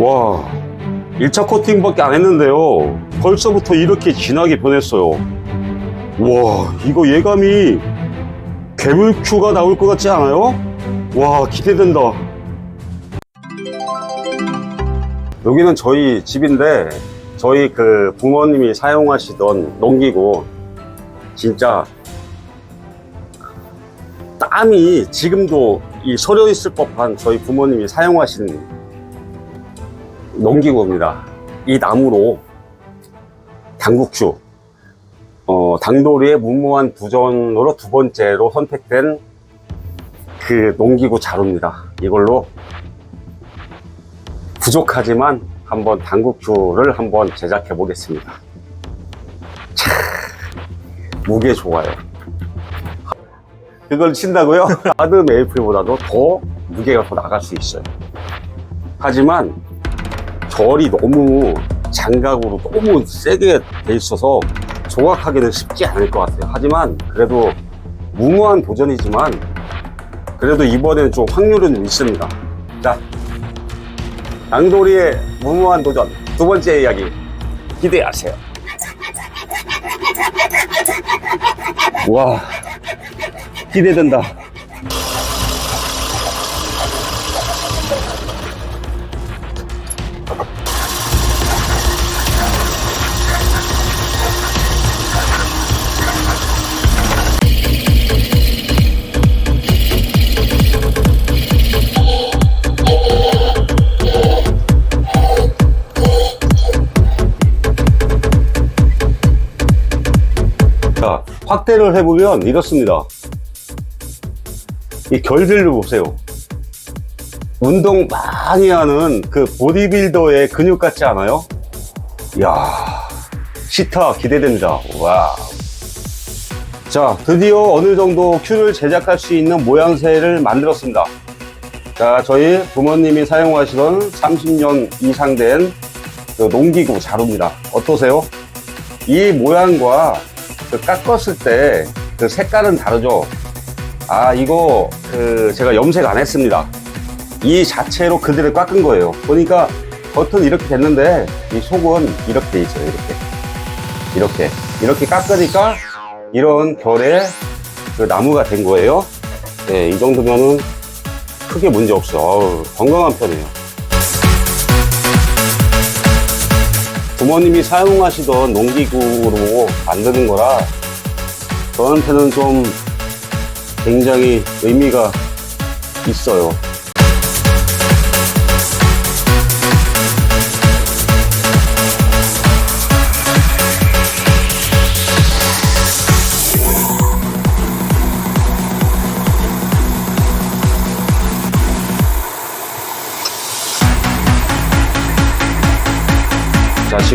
와 1차 코팅밖에 안 했는데요. 벌써부터 이렇게 진하게 변했어요. 와 이거 예감이 괴물큐가 나올 것 같지 않아요? 와 기대된다. 여기는 저희 집인데 저희 그 부모님이 사용하시던 농기구. 진짜 땀이 지금도 이 서려 있을 법한 저희 부모님이 사용하신 농기구입니다. 이 나무로 당국주, 어, 당돌이의 무모한 부전으로 두 번째로 선택된 그 농기구 자루입니다. 이걸로 부족하지만 한번 당국주를 한번 제작해 보겠습니다. 차, 무게 좋아요. 그걸 친다고요? 하드 메이플보다도 더 무게가 더 나갈 수 있어요. 하지만 결이 너무 장각으로 너무 세게 돼 있어서 조각하기는 쉽지 않을 것 같아요. 하지만 그래도 무모한 도전이지만 그래도 이번에는 좀 확률은 있습니다. 자, 양돌이의 무모한 도전 두 번째 이야기 기대하세요. 와, 기대된다. 자, 확대를 해보면 이렇습니다. 이 결들을 보세요. 운동 많이 하는 그 보디빌더의 근육 같지 않아요? 이야, 시타 기대됩니다. 와. 자, 드디어 어느 정도 큐를 제작할 수 있는 모양새를 만들었습니다. 자, 저희 부모님이 사용하시던 30년 이상 된 그 농기구 자루입니다. 어떠세요? 이 모양과 그 깎았을 때 그 색깔은 다르죠. 아 이거 그 제가 염색 안 했습니다. 이 자체로 그대로 깎은 거예요. 보니까 겉은 이렇게 됐는데 이 속은 이렇게 돼 있어요. 이렇게 이렇게 이렇게 깎으니까 이런 결의 그 나무가 된 거예요. 네, 이 정도면은 크게 문제 없어. 어우, 건강한 편이에요. 부모님이 사용하시던 농기구로 만드는 거라 저한테는 좀 굉장히 의미가 있어요.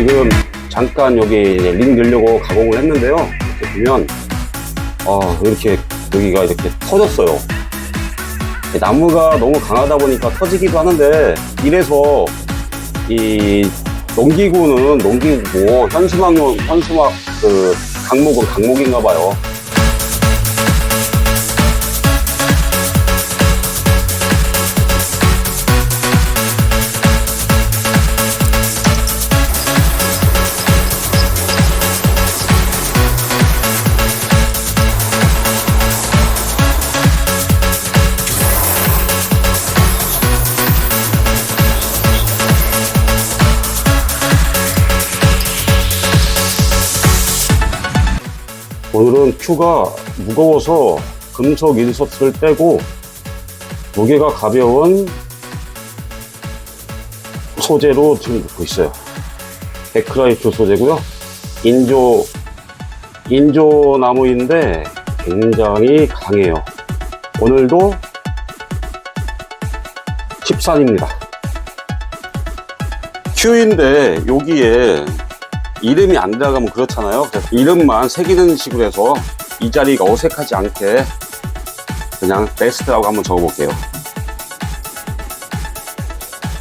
지금 잠깐 여기 링 넣으려고 가공을 했는데요. 이렇게 보면, 어, 이렇게 여기가 이렇게 터졌어요. 나무가 너무 강하다 보니까 터지기도 하는데, 이래서 이 농기구는 농기구고, 현수막용, 현수막 그 강목은 강목인가 봐요. 오늘은 큐가 무거워서 금속 인서트를 빼고 무게가 가벼운 소재로 지금 넣고 있어요. 데크라이트 소재고요. 인조 인조 나무인데 굉장히 강해요. 오늘도 13입니다. 큐인데 여기에 이름이 안 들어가면 그렇잖아요. 그래서 이름만 새기는 식으로 해서 이 자리가 어색하지 않게 그냥 베스트라고 한번 적어볼게요.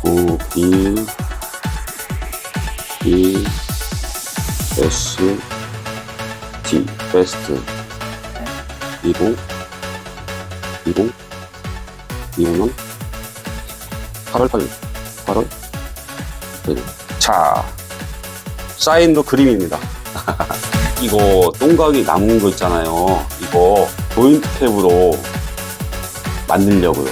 O, B, E, S, T, 베스트. 20, 20, 25년 8월 8일, 8월 자, 사인도 그림입니다. 이거 똥각이 남은 거 있잖아요. 이거 조인트 캡으로 만들려고요.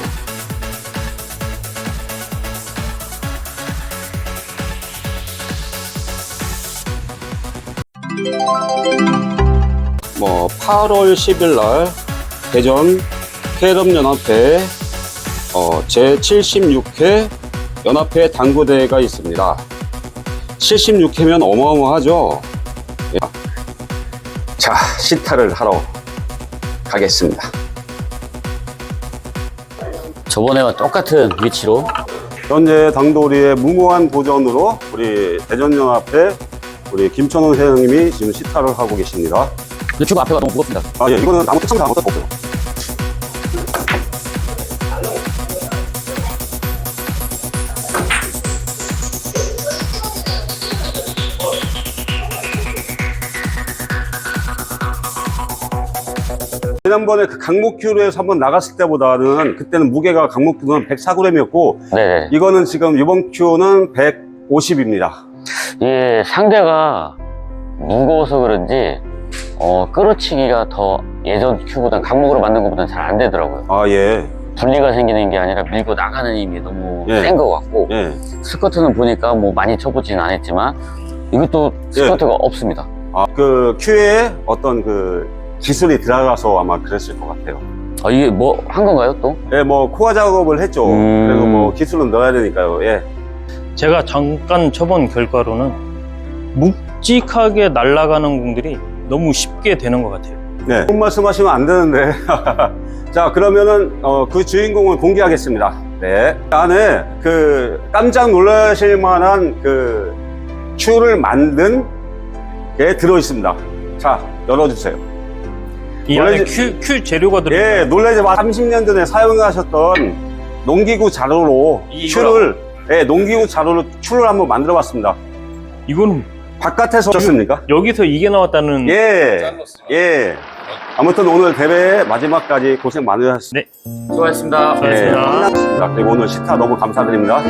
뭐 8월 10일 날 대전 캐럽연합회 어, 제76회 연합회 당구대회가 있습니다. 76회면 어마어마하죠. 예. 자, 시타를 하러 가겠습니다. 저번에와 똑같은 위치로 현재 당돌이의 무모한 도전으로 우리 대전연합회 우리 김천원 회장님이 지금 시타를 하고 계십니다. 근데 큐브 앞에가 너무 무겁습니다. 아, 예, 이거는 아무 특성도 아무것도 없어요. 지난번에 그 강목큐로에서 한번 나갔을 때보다는 그때는 무게가 강목큐는 104g이었고 네. 이거는 지금 이번 큐는 150입니다. 이 상대가 무거워서 그런지 어, 끌어치기가 더 예전 큐보다 강목으로 만든 것보다는 잘안 되더라고요. 아, 예. 분리가 생기는 게 아니라 밀고 나가는 힘이 너무 예. 센것 같고 예. 스커트는 보니까 뭐 많이 쳐보지는 않았지만 이것도 예. 스커트가 없습니다. 아, 그 큐에 어떤 그 기술이 들어가서 아마 그랬을 것 같아요. 아, 이게 뭐 한 건가요 또? 예, 뭐 코어 작업을 했죠. 음. 그래서 뭐 기술은 넣어야 되니까요. 예. 제가 잠깐 쳐본 결과로는 묵직하게 날아가는 공들이 너무 쉽게 되는 것 같아요. 네. 돈 말씀하시면 안 되는데. 자, 그러면은 어, 그 주인공을 공개하겠습니다. 네. 안에 그 깜짝 놀라실 만한 그 큐를 만든 게 들어 있습니다. 자, 열어주세요. 이 원래 안에 큐, 큐 재료가 들어 예, 놀라지 마. 30년 전에 사용하셨던 농기구 자루로 큐를, 예, 농기구 자루로 큐를 한번 만들어 봤습니다. 이거는 바깥에서 오셨습니까? 여기서 이게 나왔다는 예, 예. 아무튼 오늘 대회 마지막까지 고생 많으셨습니다. 수고하셨습니다. 수고하셨습니다. 예, 끝났습니다. 그리고 오늘 시타 너무 감사드립니다.